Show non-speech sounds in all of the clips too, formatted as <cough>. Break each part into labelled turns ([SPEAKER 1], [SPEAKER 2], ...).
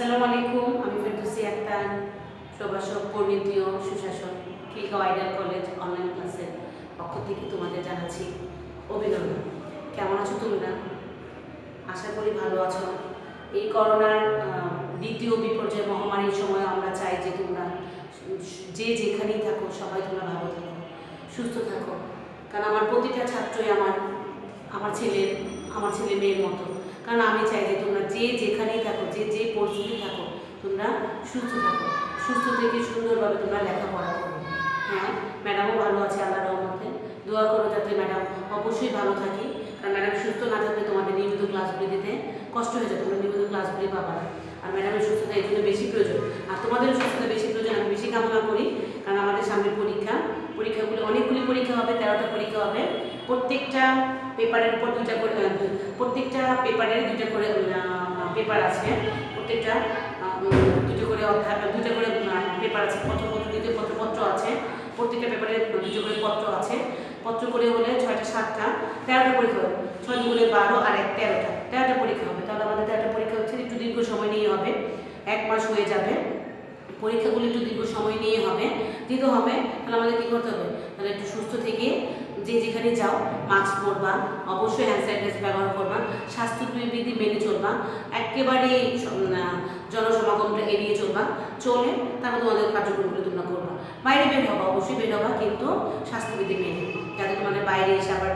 [SPEAKER 1] আসসালামু আলাইকুম, আমি ফেরদৌসি আক্তার, প্রভাষক পরিণতীয় সুশাসন খিলগাঁও আইডিয়াল কলেজ অনলাইন ক্লাসের পক্ষ থেকে তোমাদের জানাচ্ছি অভিনন্দন। কেমন আছো তোমরা? আশা করি ভালো আছো। এই করোনার দ্বিতীয় বিপর্যয় মহামারীর সময় আমরা চাই যে তোমরা যে যেখানেই থাকো, সবাই তোমরা ভালো থাকো, সুস্থ থাকো। কারণ আমার প্রতিটা ছাত্রই আমার আমার ছেলের আমার ছেলে মেয়ের মতো। কারণ আমি চাই যে তোমরা যে যেখানেই থাকো, যে যে পরিস্থিতি থাকো, তোমরা সুস্থ থাকো। সুস্থ থেকে সুন্দরভাবে তোমরা লেখাপড়া করো। হ্যাঁ ম্যাডামও ভালো আছে আল্লাহ রহমতে। দোয়া করো যাতে ম্যাডাম অবশ্যই ভালো থাকি। কারণ ম্যাডাম সুস্থ না থাকলে তোমাদের নিয়মিত ক্লাসগুলি দিতে কষ্ট হয়ে যায়, তোমরা নিয়মিত ক্লাসগুলি পাবা আর ম্যাডামের সুস্থতা এই জন্য বেশি প্রয়োজন। আর তোমাদের সুস্থতা বেশি প্রয়োজন, আমি বেশি কামনা করি। কারণ আমাদের সামনে পরীক্ষা। পরীক্ষাগুলি অনেকগুলি পরীক্ষা হবে, তেরোটা পরীক্ষা হবে। প্রত্যেকটা পেপারের উপর দুইটা করে প্রত্যেকটা পেপারের দুইটা করে পেপার আছে। প্রত্যেকটা দুটো করে অধ্যায় দুটো করে পেপার আছে, পত্রপত্র, দ্বিতীয় পত্রপত্র আছে। প্রত্যেকটা পেপারে দুটো করে পত্র আছে। পত্র করে হলে ছয়টা, সাতটা, তেরোটা পরীক্ষা হবে। ছয় দুগুণে বারো আর এক তেরোটা। তেরোটা পরীক্ষা হবে। তাহলে আমাদের তেরোটা পরীক্ষা হচ্ছে একটু দীর্ঘ সময় নিয়ে হবে। এক মাস হয়ে যাবে। পরীক্ষাগুলো একটু দীর্ঘ সময় নিয়ে হবে। দিতে হবে, তাহলে আমাদের কী করতে হবে? তাহলে একটু সুস্থ থেকে যে যেখানে যাও মাস্ক পরবা, অবশ্যই হ্যান্ড স্যানিটাইজার ব্যবহার করবা, স্বাস্থ্যবিধি মেনে চলবা একেবারে জনসমাগমটা এড়িয়ে চলবা, চলে তারপর তোমাদের কার্যক্রমগুলো তোমরা করবা। বাইরে বের হবা, অবশ্যই বের হবা, কিন্তু স্বাস্থ্যবিধি মেনে যাতে তোমাদের বাইরে এসে আবার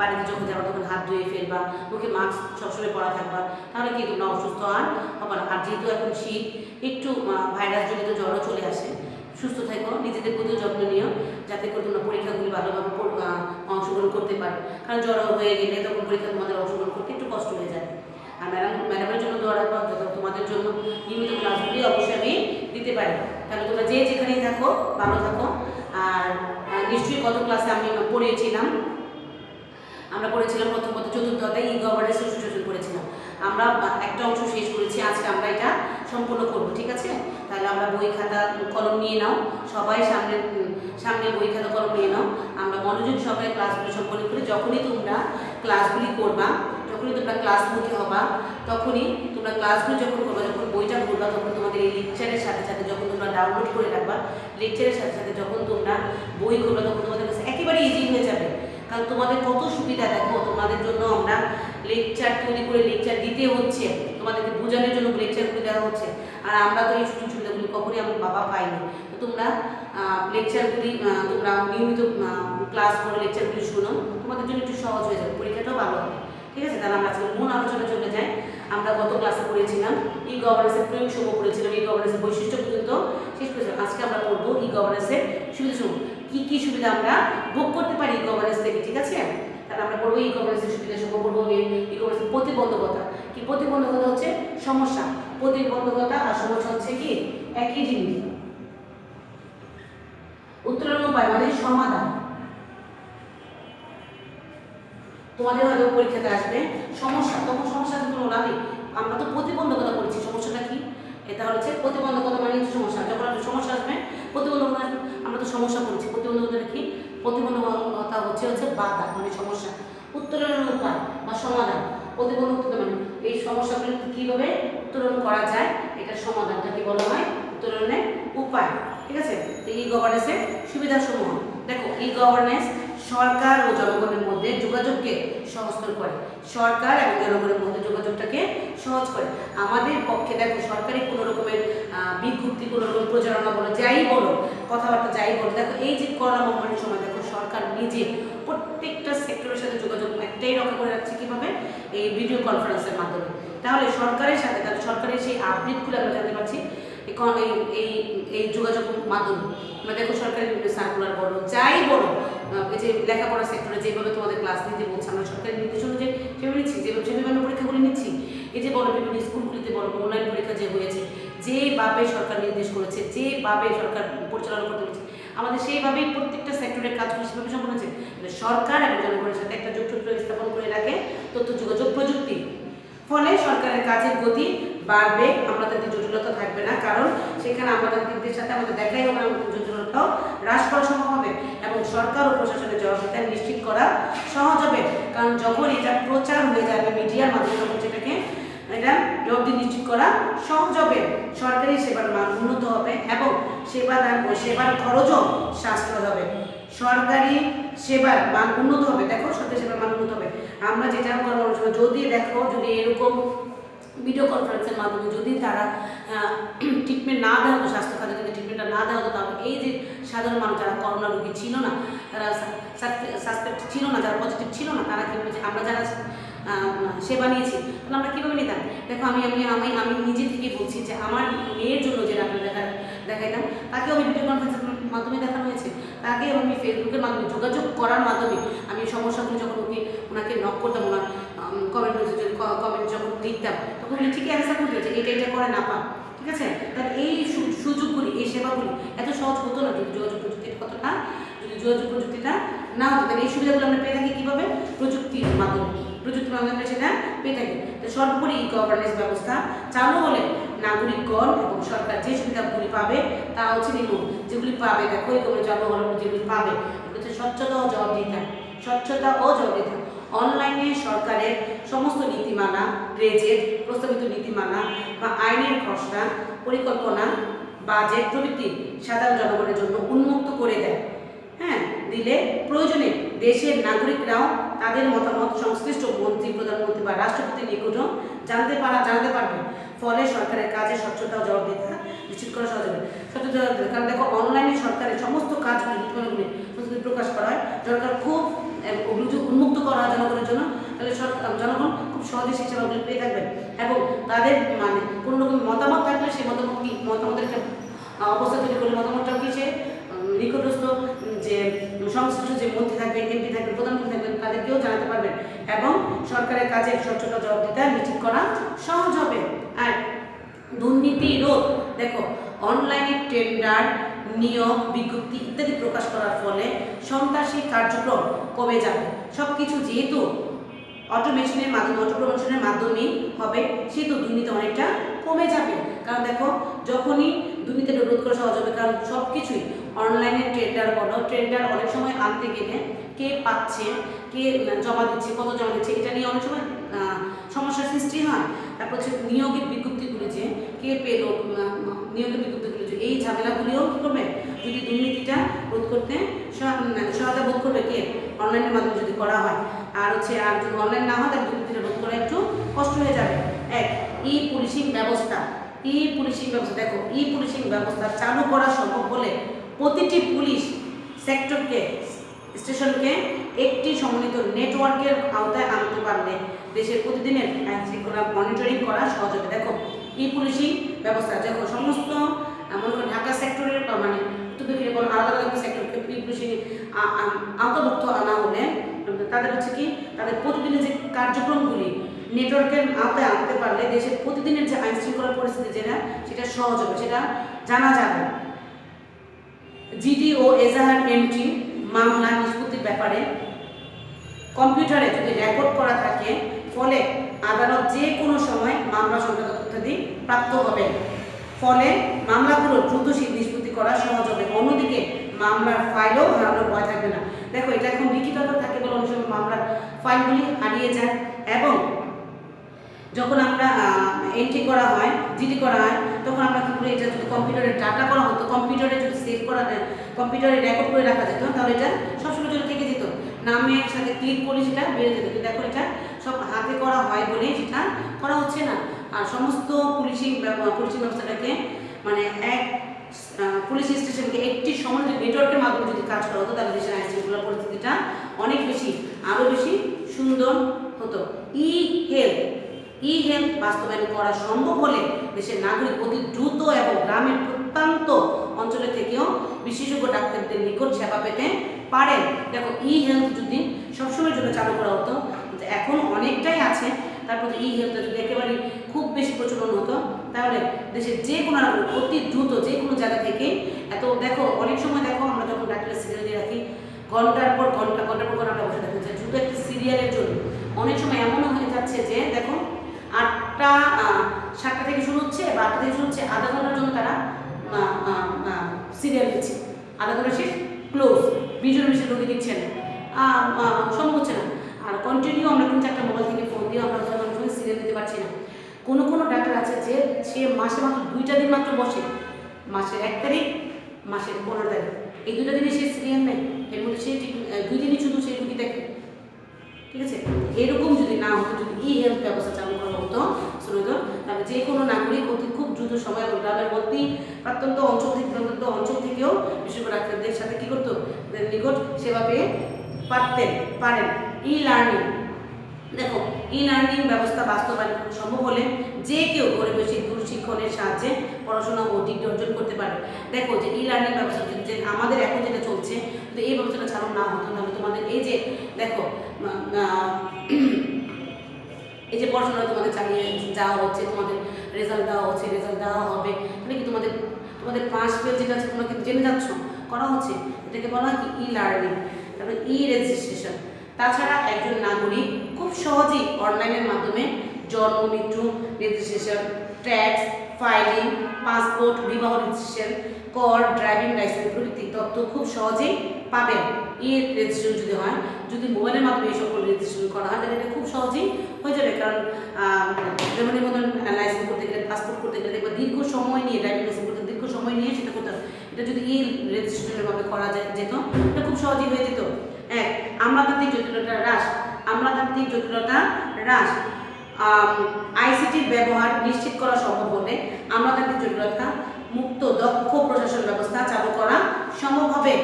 [SPEAKER 1] বাড়িতে যখন যাবা, তখন হাত ধুয়ে ফেলবা, মুখে মাস্ক সবসময় পরা থাকবা, তাহলে কি তোমরা অসুস্থ আর হবে না। আর যেহেতু এখন শীত, একটু ভাইরাস জনিত জ্বরও চলে আসে সুস্থ থাকো, নিজেদের প্রতিও যত্ন নিও, যাতে করে তোমরা পরীক্ষাগুলি ভালোভাবে অংশগ্রহণ করতে পারো। কারণ জ্বর হয়ে গেলে তখন পরীক্ষা তোমাদের অংশগ্রহণ করতে একটু কষ্ট হয়ে যাবে আর ম্যাডাম, ম্যাডামের জন্য দোয়া রাখব তোমাদের জন্য নিয়মিত ক্লাসগুলি অবশ্যই আমি দিতে পারি। তাহলে তোমরা যে যেখানেই থাকো, ভালো থাকো। আর নিশ্চয়ই কত ক্লাসে আমি পড়িয়েছিলাম। আমরা পড়েছিলাম প্রথম প্রথম চতুর্থ অধ্যায়, ই গভর্নেন্স পড়েছিলাম আমরা একটা অংশ শেষ করেছি, আজকে আমরা এটা সম্পূর্ণ করব, ঠিক আছে? তাহলে আমরা বই খাতা কলম নিয়ে নাও। সবাই সামনে সামনে বই খাতা কলম নিয়ে নাও। আমরা মনোযোগ সহকারে ক্লাসগুলি সম্পন্ন করি যখনই তোমরা ক্লাসগুলি করবা, যখনই তোমরা ক্লাস মুখে হবা, তখনই তোমরা ক্লাসগুলো যখন করবা, যখন বইটা করবা তখন তোমাদের এই লেকচারের সাথে সাথে যখন তোমরা ডাউনলোড করে রাখবা লেকচারের সাথে সাথে যখন তোমরা বই করবা, তখন তোমাদের কাছে একেবারে ইজি হয়ে যাবে। কারণ তোমাদের কত সুবিধা দেখো, তোমাদের জন্য আমরা লেকচার তৈরি করে লেকচার দিতে হচ্ছে। তোমাদেরকে বোঝানোর জন্য লেকচারগুলি দেওয়া হচ্ছে। আর আমরা তো এই সুযোগ সুবিধাগুলি কখনই আমার বাবা পাইনি। তো তোমরা লেকচারগুলি তোমরা নিয়মিত ক্লাস করে লেকচারগুলি শোনো। তোমাদের জন্য একটু সহজ হয়ে যাবে, পরীক্ষাটাও ভালো হবে। ঠিক আছে? তাহলে আমরা আজকে মূল আলোচনা চলে যাই। আমরা গত ক্লাসে পড়েছিলাম, ই গভর্নেন্সের প্রয়োগ সমূহ পড়েছিলাম, ই গভর্নেন্সের বৈশিষ্ট্য পর্যন্ত শেষ করেছিলাম। আজকে আমরা পড়ব ই গভর্নেন্সের সুবিধা সমূহ। কি কি সুবিধা আমরা ভোগ করতে পারি ই গভর্নেন্স থেকে, ঠিক আছে? তাহলে আমরা পড়ব ই গভর্নেন্সের সুবিধা সমূহ, পড়ব ই গভর্নেন্সের প্রতিবন্ধকতা। কি প্রতিবন্ধকতা হচ্ছে? সমস্যা। প্রতিবন্ধকতা আর সমস্যা হচ্ছে কি? একই জিনিস। উত্তরণ উপায় মানে সমাধান। তোমাদের হয়তো পরীক্ষাতে আসবে, সমস্যা। তখন সমস্যা কোনো লাভই আমরা তো প্রতিবন্ধকতা করেছি। সমস্যাটা কি? এটা হচ্ছে প্রতিবন্ধকতা মানে সমস্যা। যখন সমস্যা আসবে, প্রতিবন্ধকতা আমরা তো সমস্যা করেছি। প্রতিবন্ধকতা কি? প্রতিবন্ধকতা হচ্ছে হচ্ছে বাধা মানে সমস্যা। উত্তরণের উপায় বা সমাধান। প্রতিবন্ধকতা মানে এই সমস্যাগুলো কীভাবে উত্তরণ করা যায়, এটার সমাধানটা কি বলা হয়? উত্তরণের উপায়, ঠিক আছে? তো ই গভর্নেন্সের সুবিধাসমূহ। দেখো ই গভর্নেন্স সরকার ও জনগণের মধ্যে যোগাযোগকে সহজতর করে। সরকার এবং জনগণের মধ্যে যোগাযোগটাকে সহজ করে। আমাদের পক্ষে দেখো, সরকারি কোনো রকমের বিজ্ঞপ্তি, কোনো রকম প্রচারণা বলো যাই বলো কথাবার্তা যাই বলো দেখো, এই যে করোনা মহামারীর সময়, দেখো, সরকার নিজে প্রত্যেকটা সেক্টরের সাথে যোগাযোগ, একটাই রক্ষা করে রাখছে এই ভিডিও কনফারেন্সের মাধ্যমে। তাহলে সরকারের সাথে, তাহলে সরকারের সেই আপডেটগুলো আমরা জানতে পারছি, এই এই- যোগাযোগ মাধ্যমে। আমরা দেখো সরকারি বিভিন্ন সার্কুলার বলো, যাই বলো এই যে লেখাপড়া সেক্টরে যেভাবে তোমাদের ক্লাস নিতে বলছে, আমরা সরকারি নির্দেশ অনুযায়ী সেভাবে নিচ্ছি যেভাবে সেভাবে আমরা পরীক্ষাগুলি নিচ্ছি, এই যে বলো বিভিন্ন স্কুলগুলিতে বলো অনলাইন পরীক্ষা যে হয়েছে, যেভাবে সরকার নির্দেশ করেছে, যেভাবে সরকার পরিচালনা করতে হচ্ছে আমাদের সেইভাবেই প্রত্যেকটা সেক্টরের কাজগুলো সেভাবে সম্পন্ন হচ্ছে। মানে সরকার এবং জনগণের সাথে একটা যোগসূত্র স্থাপন করে রাখে, তথ্য যোগাযোগ প্রযুক্তি। ফলে সরকারের কাজের গতি বাড়বে আমাদের জটিলতা থাকবে না, কারণ সেখানে আমাদের দিকদের সাথে আমাদের দেখাই হবে, আমাদের জটিলতাও হ্রাস করা সম্ভব হবে এবং সরকার ও প্রশাসনের জবাবদিহিতা নিশ্চিত করা সহজ হবে। কারণ যখন এটা প্রচার হয়ে যাবে মিডিয়ার মাধ্যমে সেটাকে এটা জবাবদি নিশ্চিত করা সহজ হবে। সরকারি সেবার মান উন্নত হবে এবং সেবা দান ও সেবার খরচও সাশ্রয় হবে। সরকারি সেবার মান উন্নত হবে। দেখো, সরকারি সেবার মান উন্নত হবে। আমরা যেটা করব, যদি দেখো, যদি এরকম ভিডিও কনফারেন্সের মাধ্যমে যদি তারা ট্রিটমেন্ট <clears throat> না দেওয়া হতো স্বাস্থ্য খাতে যদি ট্রিটমেন্টটা না দেওয়া হতো তাহলে এই যে সাধারণ মানুষ যারা করোনা রোগী ছিল না, তারা সাসপেক্ট ছিল না, যারা পজিটিভ ছিল না, তারা যে আমরা যারা সেবা নিয়েছি তাহলে আমরা কীভাবে নিতাম? দেখো, আমি আমি আমি আমি নিজে থেকে বলছি যে আমার মেয়ের জন্য যে ডাক্তার দেখা, দেখাইলাম তাকেও আমি ভিডিও কনফারেন্সের মাধ্যমে দেখানো হয়েছে। তাকে আমি ফেসবুকের মাধ্যমে যোগাযোগ করার মাধ্যমে আমি সমস্যাগুলো যখন ওকে, ওনাকে নক করতাম, ওনার কমেন্ট কমেন্ট যখন লিখতাম তখন উনি ঠিকই অ্যান্সার করতে যে এটা এটা করে না পা ঠিক আছে? তাহলে এই সুযোগগুলি, এই সেবাগুলি এত সহজ হতো না যদি যোগাযোগ প্রযুক্তির কতটা, যদি যোগাযোগ প্রযুক্তিটা না হতো, তাহলে এই সুবিধাগুলো আমরা পেয়ে থাকি কীভাবে? প্রযুক্তির মাধ্যমে। প্রযুক্তির মাধ্যমে সেটা পেয়ে থাকে। তো সর্বোপরি ই গভর্নেন্স ব্যবস্থা চালু হলে নাগরিকগণ এবং সরকার যে সুবিধাগুলি পাবে তা হচ্ছে নিম্ন যেগুলি পাবে, দেখো, এই গভর্নেন্স চালু যেগুলি পাবে হচ্ছে স্বচ্ছতা ও জবাবদিহিতা। স্বচ্ছতা ও জবাবদিহিতা। অনলাইনে সরকারের সমস্ত নীতিমালা, গ্রেজেট, প্রস্তাবিত নীতিমালা বা আইনের খসড়া, পরিকল্পনা, বাজেট প্রভৃতি সাধারণ জনগণের জন্য উন্মুক্ত করে দেয়। হ্যাঁ? দিলে প্রয়োজনে দেশের নাগরিকরাও তাদের মতামত সংশ্লিষ্ট মন্ত্রী, প্রধানমন্ত্রী বা রাষ্ট্রপতির নিকটও জানতে পারা, জানতে পারবে। ফলে সরকারের কাজে স্বচ্ছতা ও জবাবদিহিতা নিশ্চিত করা সহজ হবে। স্বচ্ছতা কারণ দেখো অনলাইনে সরকারের সমস্ত কাজগুলি নীতিমালাগুলি প্রকাশ করা হয়। সরকার খুব অভিযোগ উন্মুক্ত করা হয় জনগণের জন্য। তাহলে জনগণ খুব সহজে সেই সেবাগুলি পেয়ে থাকবেন। এবং তাদের মানে কোনো রকম মতামত থাকলে সেই মতামত কি? মতামতের একটা অবস্থা তৈরি করলে মতামতটাও কি সে নিকটস্থ, যে সংশ্লিষ্ট যে মন্ত্রী থাকবেন এমপি থাকবেন প্রধানমন্ত্রী থাকবেন, তাদেরকেও জানাতে পারবেন এবং সরকারের কাজে স্বচ্ছতা জবাবদিহিতা নিশ্চিত করা সহজ হবে। আর দুর্নীতি রোধ, দেখো, অনলাইনে টেন্ডার, নিয়োগ, বিজ্ঞপ্তি ইত্যাদি প্রকাশ করার ফলে সন্ত্রাসী কার্যক্রম কমে যাবে। সব কিছু যেহেতু অটোমেশনের মাধ্যমে অটো প্রমোশনের মাধ্যমেই হবে, সেহেতু দুর্নীতি অনেকটা কমে যাবে। কারণ দেখো, যখনই দুর্নীতিটা রোধ করা সহজ হবে, কারণ সব কিছুই অনলাইনে টেন্ডার বলো টেন্ডার অনেক সময় আনতে গেলে কে পাচ্ছে, কে জমা দিচ্ছে, কত জমা দিচ্ছে, এটা নিয়ে অনেক সময় সমস্যার সৃষ্টি হয়। তারপর হচ্ছে নিয়োগের বিজ্ঞপ্তিগুলি যে কে পেল নিয়োগের বিজ্ঞপ্তিগুলি যে, এই ঝামেলাগুলিও কী করবে? যদি দুর্নীতিটা রোধ করতে সহায়তা বোধ করবে কে? অনলাইনের মাধ্যমে যদি করা হয়। আর হচ্ছে, আর যদি অনলাইন না হয়, তাহলে দুর্নীতিটা রোধ করা একটু কষ্ট হয়ে যাবে। এক ই পুলিশিং ব্যবস্থা। ই পুলিশিং ব্যবস্থা, দেখো ই পুলিশিং ব্যবস্থা চালু করা সম্ভব হলে প্রতিটি পুলিশ সেক্টরকে, স্টেশনকে একটি সমন্বিত নেটওয়ার্কের আওতায় আনতে পারলে দেশের প্রতিদিনের আইন শৃঙ্খলা মনিটরিং করা সহজ হবে। দেখো, ই পুলিশিং ব্যবস্থা, দেখো, সমস্ত মনে করো ঢাকা সেক্টরের মানে উত্তর দক্ষিণে কোনো আলাদা আলাদা সেক্টরকে পুলিশিং আওতাভুক্ত আনা হলে, তাদের হচ্ছে কি, তাদের প্রতিদিনের যে কার্যক্রমগুলি নেটওয়ার্কের আওতায় আনতে পারলে দেশের প্রতিদিনের যে আইন শৃঙ্খলা পরিস্থিতি যেটা, সেটা সহজ হবে, সেটা জানা যাবে। জিডি ও এজাহার এন্ট্রি মামলা, নিষ্পত্তির ব্যাপারে কম্পিউটারে যদি রেকর্ড করা থাকে, ফলে আদালত যে কোনো সময় মামলা সংক্রান্ত তথ্যাদি প্রাপ্ত হবে। ফলে মামলাগুলো দ্রুত নিষ্পত্তি করা সহজ হবে। অন্যদিকে মামলার ফাইলও হারানোর ভয় থাকবে না। দেখো, এটা এখন লিখিত থাকে বলে অনেক মামলার ফাইলগুলি হারিয়ে যায় এবং যখন আমরা এন্ট্রি করা হয় জিডি করা হয়, তখন আমরা কী করি, এটা যদি কম্পিউটারে ডাটা করা হতো কম্পিউটারে যদি সেভ করা কম্পিউটারে রেকর্ড করে রাখা যেত, তাহলে এটা সবসময় জন্য থেকে যেত। নামের সাথে ক্লিক করে সেটা বেড়ে যেত। কিন্তু দেখো এটা সব হাতে করা হয় বলে সেটা করা হচ্ছে না। আর সমস্ত পুলিশিং পুলিশিং ব্যবস্থাটাকে মানে এক পুলিশ স্টেশনকে একটি সময় নেটওয়ার্কের মাধ্যমে যদি কাজ করা হতো, তাহলে দেশের আইন শৃঙ্খলা পরিস্থিতিটা অনেক বেশি আরও বেশি সুন্দর হতো। ই হেলথ ই হেলথ বাস্তবায়ন করা সম্ভব হলে দেশের নাগরিক অতি দ্রুত এবং গ্রামের প্রত্যন্ত অঞ্চলে থেকেও বিশেষজ্ঞ ডাক্তারদের নিকট সেবা পেতে পারেন। দেখো ই হেলথ যদি সবসময়ের জন্য চালু করা হতো এখন অনেকটাই আছে। তারপর ই হেলথটা যদি একেবারে খুব বেশি প্রচলন হতো, তাহলে দেশের যে কোনো অতি দ্রুত যে কোনো জায়গা থেকে এত, দেখো, অনেক সময় দেখো, আমরা যখন ডাক্তারের সিরিয়াল দিয়ে রাখি, ঘণ্টার পর ঘণ্টা, ঘণ্টার পর ঘণ্টা আমরা বসে থাকি। যে একটা সিরিয়ালের জন্য অনেক সময় এমনও হয়ে যাচ্ছে যে, দেখো সাতটা থেকে শুরু হচ্ছে বা আটটা থেকে শুরু হচ্ছে আধা ঘণ্টার জন্য তারা সিরিয়াল দিচ্ছে। আধা ঘণ্টা শেষ ক্লোজ বিজন বেশি রোগী দিচ্ছে না আহ, আহ, সম্ভব হচ্ছে না। আর কন্টিনিউ আমরা তিন চারটা মোবাইল থেকে ফোন দিয়ে আমরা অনেক সময় সিরিয়াল দিতে পারছি না। কোনো কোনো ডাক্তার আছে যে সে মাসে মাত্র দুইটা দিন মাত্র বসে। মাসের এক তারিখ মাসের পনেরো তারিখ। এই দুটো দিনে সে সিরিয়াল নেয়। এর মধ্যে সে দুই দিনই শুধু সেই রুগী দেখে। ঠিক আছে? এরকম যদি না হতো, যদি ই হেলথ ব্যবস্থা চালু করা হতো শুনে তাহলে যে কোনো নাগরিক অতি খুব দ্রুত সময় গ্রামের মধ্যেই প্রত্যন্ত অঞ্চল থেকে, প্রত্যন্ত অঞ্চল থেকেও বিশেষ করে ডাক্তারদের সাথে কী করতো? নিকট সেভাবে পারতেন, পারেন। ই লার্নিং দেখো ই লার্নিং ব্যবস্থা বাস্তবায়ন সম্ভব হলে যে কেউ বসে দূরশিক্ষণের সাহায্যে পড়াশোনা ও ডিগ্রি অর্জন করতে পারে দেখো যে ই লার্নিং ব্যবস্থা যে- আমাদের এখন যেটা চলছে তো এই ব্যবস্থাটা চালু না হতো, তাহলে তোমাদের এই যে, দেখো এই যে পড়াশোনা তোমাদের চালিয়ে যাওয়া হচ্ছে, তোমাদের রেজাল্ট দেওয়া হচ্ছে রেজাল্ট দেওয়া হবে, তাহলে কি তোমাদের তোমাদের পাস ফেল যেটা আছে, তোমরা কিন্তু জেনে যাচ্ছ? করা হচ্ছে। এটাকে বলা হয় কি? ই লার্নিং তারপরে ই রেজিস্ট্রেশন তাছাড়া একজন নাগরিক খুব সহজেই অনলাইনের মাধ্যমে জন্ম, মৃত্যু রেজিস্ট্রেশন ট্যাক্স ফাইলিং পাসপোর্ট বিবাহ রেজিস্ট্রেশন কর ড্রাইভিং লাইসেন্স প্রভৃতি তথ্য খুব সহজেই পাবেন। ই রেজিস্ট্রেশন যদি হয়, যদি মোবাইলের মাধ্যমে এই সকল রেজিস্ট্রেশন করা হয়, তাহলে এটা খুব সহজেই হয়ে যাবে। কারণ যেমন মতন লাইসেন্স করতে গেলে পাসপোর্ট করতে গেলে দেখবে দীর্ঘ সময় নিয়ে ড্রাইভিং লাইসেন্স করতে, দীর্ঘ সময় নিয়ে সেটা করতে এটা যদি ই রেজিস্ট্রেশনের ভাবে করা যায়, যেত, এটা খুব সহজেই হয়ে যেত। এক, আমলাতান্ত্রিক জটিলতা হ্রাস, আমলাতান্ত্রিক জটিলতা হ্রাস। আইসিটির ব্যবহার নিশ্চিত করা সম্ভব হলে আমলাতান্ত্রিক জটিলতা মুক্ত, দক্ষ প্রশাসন ব্যবস্থা চালু করা সম্ভব হবে।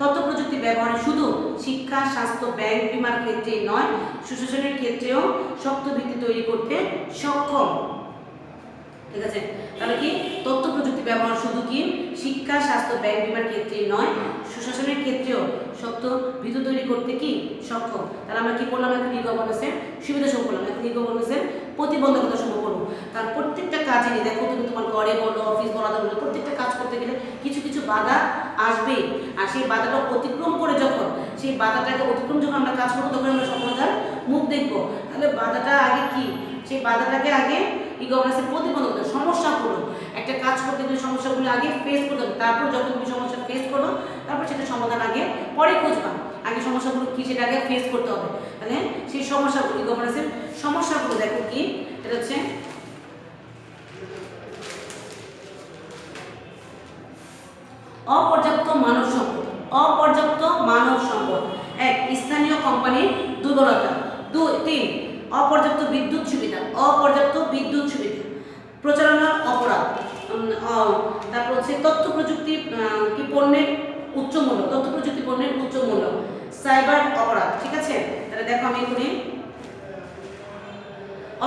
[SPEAKER 1] তথ্য প্রযুক্তি ব্যবহার শুধু শিক্ষা, স্বাস্থ্য, ব্যাংক, বিমার ক্ষেত্রেই নয়, সুশাসনের ক্ষেত্রেও শক্ত ভিত্তি তৈরি করতে সক্ষম। ঠিক আছে? তাহলে কি? তথ্য প্রযুক্তি ব্যবহার শুধু কি? শিক্ষা, স্বাস্থ্য ব্যাংক বিমার ক্ষেত্রেই নয়, সুশাসনের ক্ষেত্রেও শক্ত ভিত্তি তৈরি করতে কি? সক্ষম। তাহলে আমরা কি করলাম? এখন ই গভর্নেন্সের সুবিধা সমূহ করলাম। এখন ই গভর্নেন্সের প্রতিবন্ধকতা সমূহ করব। তার প্রত্যেকটা কাজেরই দেখো তুমি তোমার ঘরে বলো অফিস বলো বলো, প্রত্যেকটা কাজ করতে গেলে কিছু কিছু বাধা আসবেই আর সেই বাধাটা অতিক্রম করে যখন, সেই বাধাটাকে অতিক্রম যখন আমরা কাজ করব, তখন আমরা সফলতার মুখ দেখব। তাহলে বাধাটা আগে কি? সেই বাধাটাকে আগে ই গভর্নেন্সের প্রতিবন্ধকতা সমস্যাগুলো একটা কাজ করতে গেলে সমস্যাগুলো আগে ফেস করতে হবে, তারপর যখন তুমি সমস্যা ফেস করো তারপর সেটা সমাধান আগে, পরে খুঁজবা। আগে সমস্যাগুলো কি সেটা আগে ফেস করতে হবে। তাহলে সেই সমস্যাগুলো ই গভর্নেন্সের সমস্যাগুলো দেখো কি, এটা হচ্ছে অপর্যাপ্ত মানব সম্পদ, অপর্যাপ্ত মানব সম্পদ। এক, স্থানীয় কোম্পানির দুর্বলতা। দুই, তিন, অপর্যাপ্ত বিদ্যুৎ সুবিধা অপর্যাপ্ত বিদ্যুৎ সুবিধা প্রচারণার অপরাধ উম, তারপর হচ্ছে তথ্য প্রযুক্তি কি পণ্যের উচ্চ মূল্য তথ্য প্রযুক্তি পণ্যের উচ্চ মূল্য সাইবার অপরাধ ঠিক আছে? তাহলে দেখো আমি এখানে।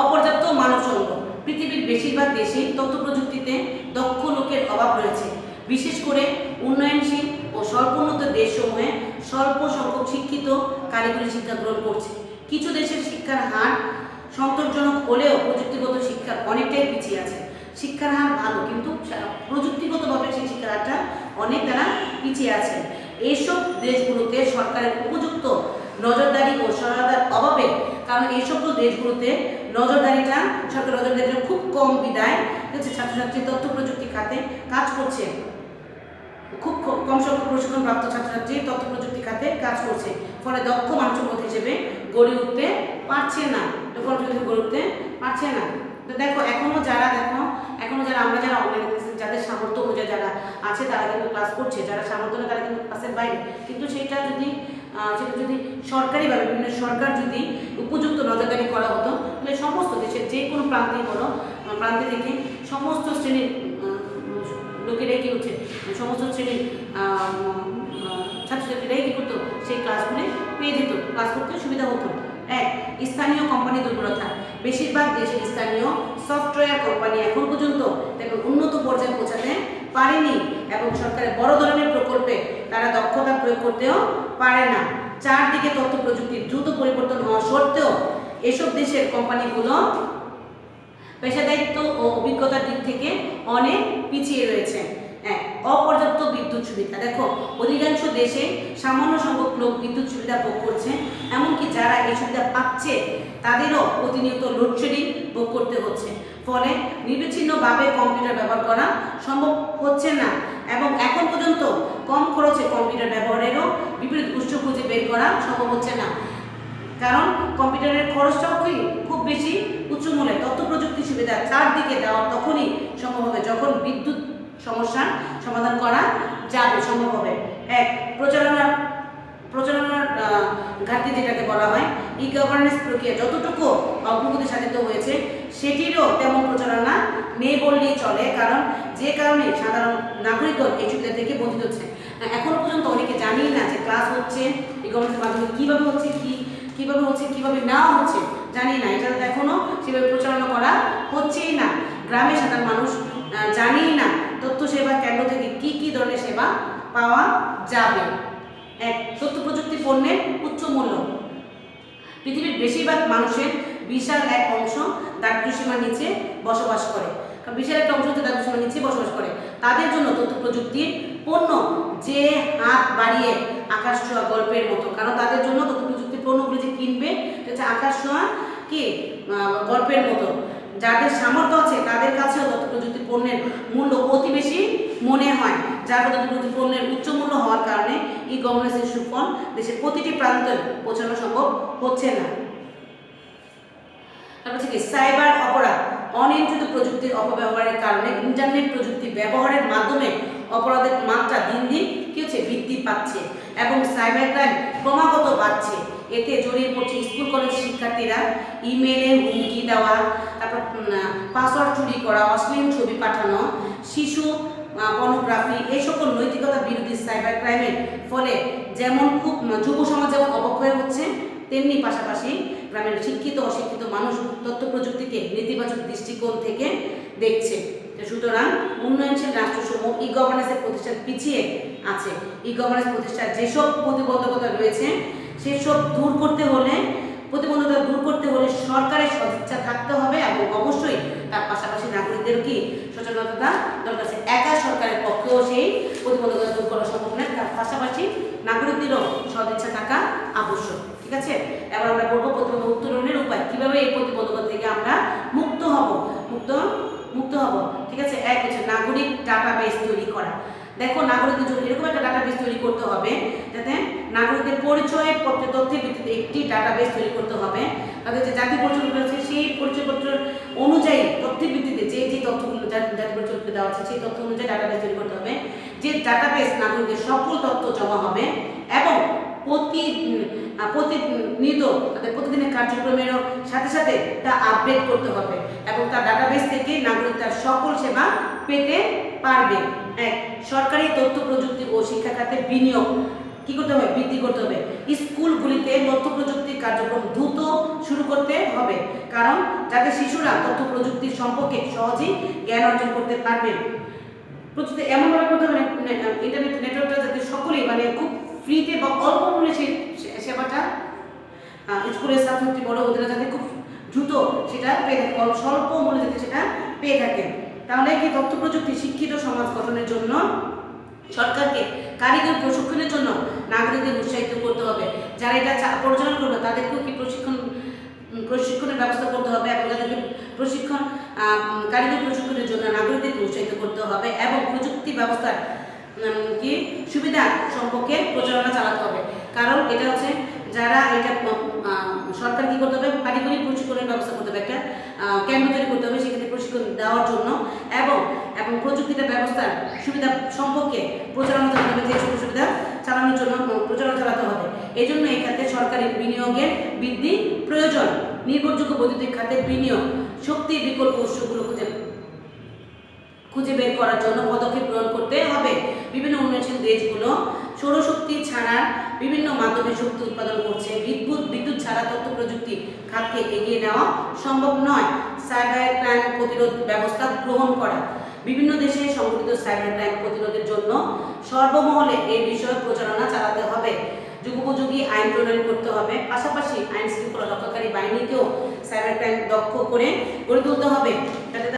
[SPEAKER 1] অপর্যাপ্ত মানব সম্পদ পৃথিবীর বেশিরভাগ দেশেই তথ্য প্রযুক্তিতে দক্ষ লোকের অভাব রয়েছে। বিশেষ করে উন্নয়নশীল ও স্বল্পোন্নত দেশসমূহে স্বল্প সংখ্যক শিক্ষিত কারিগরি শিক্ষা গ্রহণ করছে। কিছু দেশের শিক্ষার হার সন্তোষজনক হলেও প্রযুক্তিগত শিক্ষা অনেকটাই পিছিয়ে আছে। শিক্ষার হার ভালো, কিন্তু প্রযুক্তিগতভাবে সেই শিক্ষার হারটা অনেক তারা পিছিয়ে আছে। এইসব দেশগুলোতে সরকারের উপযুক্ত নজরদারি ও সহায়তার অভাবে, কারণ এই সকল দেশগুলোতে নজরদারিটা, সরকার নজরদারিটা খুব কম বিদায় হচ্ছে, ছাত্রছাত্রী তথ্য প্রযুক্তি খাতে কাজ করছে। খুব কম সংখ্যক প্রশিক্ষণপ্রাপ্ত ছাত্রছাত্রী তথ্য প্রযুক্তি খাতে কাজ করছে, ফলে দক্ষ মানুষ সম্পদ হিসেবে গড়ে উঠতে পারছে না। গড়ে উঠতে পারছে না। তো দেখো এখনও যারা দেখো এখনও যারা আমরা যারা অনলাইন যাদের সামর্থ্য অনুযায়ী যারা আছে, তারা কিন্তু ক্লাস করছে। যারা সামর্থ্য নেই, তারা কিন্তু ক্লাসের বাইরে। কিন্তু সেটা যদি সেটা যদি সরকারিভাবে, বিভিন্ন সরকার যদি উপযুক্ত নজরদারি করা হতো, তাহলে সমস্ত দেশের যে কোনো প্রান্তেই বলো প্রান্তে থেকে সমস্ত শ্রেণির লোকেরাই কি হচ্ছে সমস্ত শ্রেণির ছাত্রছাত্রীরাই কি করতো, সেই ক্লাসগুলি পেয়ে যেত। ক্লাস করতে সুবিধা হতো। এক, স্থানীয় কোম্পানি দুর্বলতা। বেশিরভাগ দেশের স্থানীয় সফটওয়্যার কোম্পানি এখন পর্যন্ত দেখুন উন্নত পর্যায়ে পৌঁছাতে পারেনি এবং সরকারের বড় ধরনের প্রকল্পে তারা দক্ষতা প্রয়োগ করতেও পারে না। চারদিকে তথ্য প্রযুক্তির দ্রুত পরিবর্তন হওয়া সত্ত্বেও এসব দেশের কোম্পানিগুলো পেশাদায়িত্ব ও অভিজ্ঞতার দিক থেকে অনেক পিছিয়ে রয়েছে। এক অপর্যাপ্ত বিদ্যুৎ সুবিধা। দেখো, অধিকাংশ দেশে সামান্য সংখ্যক লোক বিদ্যুৎ সুবিধা ভোগ করছে, এমনকি যারা এই সুবিধা পাচ্ছে তাদেরও প্রতিনিয়ত লোডশেডিং ভোগ করতে হচ্ছে। ফলে নিরবিচ্ছিন্নভাবে কম্পিউটার ব্যবহার করা সম্ভব হচ্ছে না এবং এখন পর্যন্ত কম খরচে কম্পিউটার ব্যবহারেরও বিপরীত উৎস খুঁজে বের করা সম্ভব হচ্ছে না। কারণ কম্পিউটারের খরচটাও কি খুব বেশি উচ্চ মূল্যে তথ্য প্রযুক্তি সুবিধা চারদিকে দেওয়া তখনই সম্ভব হবে যখন বিদ্যুৎ সমস্যার সমাধান করা যাবে, সম্ভব হবে। এক, প্রচারণা প্রচারণার ঘাটতি যেটাকে বলা হয় ই গভর্নেন্স প্রক্রিয়া যতটুকু অগ্রগতি সাধিত হয়েছে, সেটিরও তেমন প্রচারণা নেই বললেই চলে, কারণ যে কারণে সাধারণ নাগরিকগণ এই সুবিধা থেকে বঞ্চিত হচ্ছে। এখনও পর্যন্ত অনেকে জানেই না যে ক্লাস হচ্ছে ই গভর্নেন্সের মাধ্যমে কীভাবে হচ্ছে, কি, কীভাবে হচ্ছে, কীভাবে না হচ্ছে জানি না, এটা এখনও সেভাবে প্রচারণা করা হচ্ছেই না। গ্রামে সাধারণ মানুষ জানেই না তথ্য সেবা কেন্দ্র থেকে কি কি ধরনের সেবা পাওয়া যাবে। এক তথ্য প্রযুক্তি পণ্যের উচ্চ মূল্য। পৃথিবীর বেশিরভাগ মানুষের বিশাল এক অংশ দারিদ্র্যসীমার নিচে বসবাস করে। বিশাল একটা অংশ হচ্ছে দারিদ্র্যসীমার নিচে বসবাস করে। তাদের জন্য তথ্য প্রযুক্তির পণ্য যে হাত বাড়িয়ে আকাশ ছোঁয়া গল্পের মতো। কারণ তাদের জন্য তথ্য প্রযুক্তির পণ্যগুলো যে কিনবে হচ্ছে আকাশ ছোঁয়া কি? গল্পের মতো। যাদের সামর্থ্য আছে, তাদের কাছেও তথ্য প্রযুক্তির পণ্যের মূল্য অতি বেশি মনে হয়। যার ফলে পণ্যের উচ্চ মূল্য হওয়ার কারণে ই গভর্নেন্সের সুফল দেশের প্রতিটি প্রান্তে পৌঁছানো সম্ভব হচ্ছে না। তারপর হচ্ছে কি সাইবার অপরাধ, অনিয়ন্ত্রিত প্রযুক্তির অপব্যবহারের কারণে ইন্টারনেট প্রযুক্তি ব্যবহারের মাধ্যমে অপরাধের মাত্রা দিন দিন কি হচ্ছে বৃদ্ধি পাচ্ছে এবং সাইবার ক্রাইম ক্রমাগত বাড়ছে। এতে জড়িয়ে পড়ছে স্কুল কলেজ শিক্ষার্থীরা, ইমেলে হুমকি দেওয়া, তারপর পাসওয়ার্ড চুরি করা, অশ্লীল ছবি পাঠানো, শিশু পর্নোগ্রাফি এই সকল নৈতিকতা বিরোধী সাইবার ক্রাইমের ফলে যেমন খুব যুব সমাজ যেমন অবক্ষয় হচ্ছে তেমনি পাশাপাশি গ্রামের শিক্ষিত, অশিক্ষিত মানুষ তথ্য প্রযুক্তিকে নেতিবাচক দৃষ্টিকোণ থেকে দেখছে। সুতরাং উন্নয়নশীল রাষ্ট্রসমূহ ই গভর্নেন্সের প্রতিষ্ঠান পিছিয়ে আছে। ই গভর্নেন্স প্রতিষ্ঠার যেসব প্রতিবন্ধকতা রয়েছে, সেসব দূর করতে হলে, প্রতিবন্ধকতা দূর করতে হলে সরকারের সদিচ্ছা থাকতে হবে এবং অবশ্যই তার পাশাপাশি নাগরিকদের কি সচেতনতা দরকার আছে? একা সরকারের পক্ষেও সেই প্রতিবন্ধকতা দূর করা সম্ভব নয়। তার পাশাপাশি নাগরিকদেরও সদিচ্ছা থাকা আবশ্যক, ঠিক আছে? এবার আমরা বলব প্রতিবন্ধক উত্তরণের উপায়। কীভাবে এই প্রতিবন্ধকতা থেকে আমরা মুক্ত হব? মুক্ত মুক্ত হব, ঠিক আছে? এক হচ্ছে নাগরিক ডাটাবেস তৈরি করা। দেখো নাগরিকদের জন্য এরকম একটা ডাটাবেস তৈরি করতে হবে, যাতে নাগরিকদের পরিচয় পত্র তথ্যের ভিত্তিতে একটি ডাটাবেস তৈরি করতে হবে। তাদের যে জাতীয় পরিচয়পত্র আছে, সেই পরিচয়পত্র অনুযায়ী তথ্যের ভিত্তিতে যে যে তথ্যগুলো জা- জাতীয় পরিচয়পত্র দেওয়া আছে, সেই তথ্য অনুযায়ী ডাটাবেস তৈরি করতে হবে। যে ডাটাবেস নাগরিকদের সকল তথ্য জমা হবে এবং প্রতি প্রতিনিয়ত তাদের প্রতিদিনের কার্যক্রমেরও সাথে সাথে তা আপডেট করতে হবে এবং তার ডাটাবেস থেকে নাগরিক তার সকল সেবা পেতে পারবে। এক, সরকারি তথ্য প্রযুক্তি ও শিক্ষা খাতে বিনিয়োগ। কি করতে হবে? বৃদ্ধি করতে হবে। স্কুলগুলিতে তথ্য প্রযুক্তির কার্যক্রম দ্রুত শুরু করতে হবে। কারণ যাতে শিশুরা তথ্য প্রযুক্তি সম্পর্কে সহজেই জ্ঞান অর্জন করতে পারবে। প্রযুক্তি এমনভাবে করতে হবে ইন্টারনেট নেটওয়ার্কটা যাতে সকলেই মানে খুব ফ্রিতে বা অল্প মূল্যে সেই সেবাটা স্কুলের ছাত্রছাত্রী, বড় ওদের যাতে খুব দ্রুত সেটা পেয়ে থাকে স্বল্প মূল্যে যাতে সেটা পেয়ে থাকে। তাহলে কি তথ্য প্রযুক্তি শিক্ষিত সমাজ গঠনের জন্য, সরকারকে কারিগর প্রশিক্ষণের জন্য নাগরিকদের উৎসাহিত করতে হবে, যারা এটা পরিচালনা করবে তাদেরকেও কি প্রশিক্ষণ প্রশিক্ষণের ব্যবস্থা করতে হবে এবং তাদেরকে প্রশিক্ষণ কারিগরি প্রশিক্ষণের জন্য নাগরিকদেরকে উৎসাহিত করতে হবে এবং প্রযুক্তি ব্যবস্থার কি সুবিধা সম্পর্কে প্রচারণা চালাতে হবে। কারণ এটা হচ্ছে যারা এটা সরকার কি করতে হবে? কারিগরি প্রশিক্ষণের ব্যবস্থা করতে হবে একটা কেন্দ্র তৈরি করতে হবে সেক্ষেত্রে প্রশিক্ষণ দেওয়ার জন্য। এবং এবং প্রযুক্তিটা ব্যবস্থার সুবিধা সম্পর্কে প্রচারণা চালাতে হবে, যে সুযোগ সুবিধা চালানোর জন্য প্রচারণা চালাতে হবে। এই জন্য এই খাতে সরকারি বিনিয়োগের বৃদ্ধি প্রয়োজন। নির্ভরযোগ্য বৈদ্যুতিক খাতে বিনিয়োগ শক্তির বিকল্প উৎসগুলো খুঁজে খুঁজে বের করার জন্য পদক্ষেপ গ্রহণ করতে হবে। বিভিন্ন উন্নয়নশীল দেশগুলো সৌরশক্তি ছাড়া বিভিন্ন মাধ্যমে শক্তি উৎপাদন করছে। বিদ্যুৎ বিদ্যুৎ ছাড়া তথ্য প্রযুক্তি খাতকে এগিয়ে নেওয়া সম্ভব নয়। সাইবার ক্রাইম প্রতিরোধ ব্যবস্থা গ্রহণ করা। বিভিন্ন দেশে সংগঠিত সাইবার ক্রাইম প্রতিরোধের জন্য সর্বমহলে এই বিষয়ে প্রচারণা চালাতে হবে। যুগোপযোগী আইন প্রণয়ন করতে হবে। পাশাপাশি আইন শৃঙ্খলা রক্ষাকারী বাহিনীকেও সাইবার ক্রাইম দক্ষ করে গড়ে তুলতে হবে। যাতে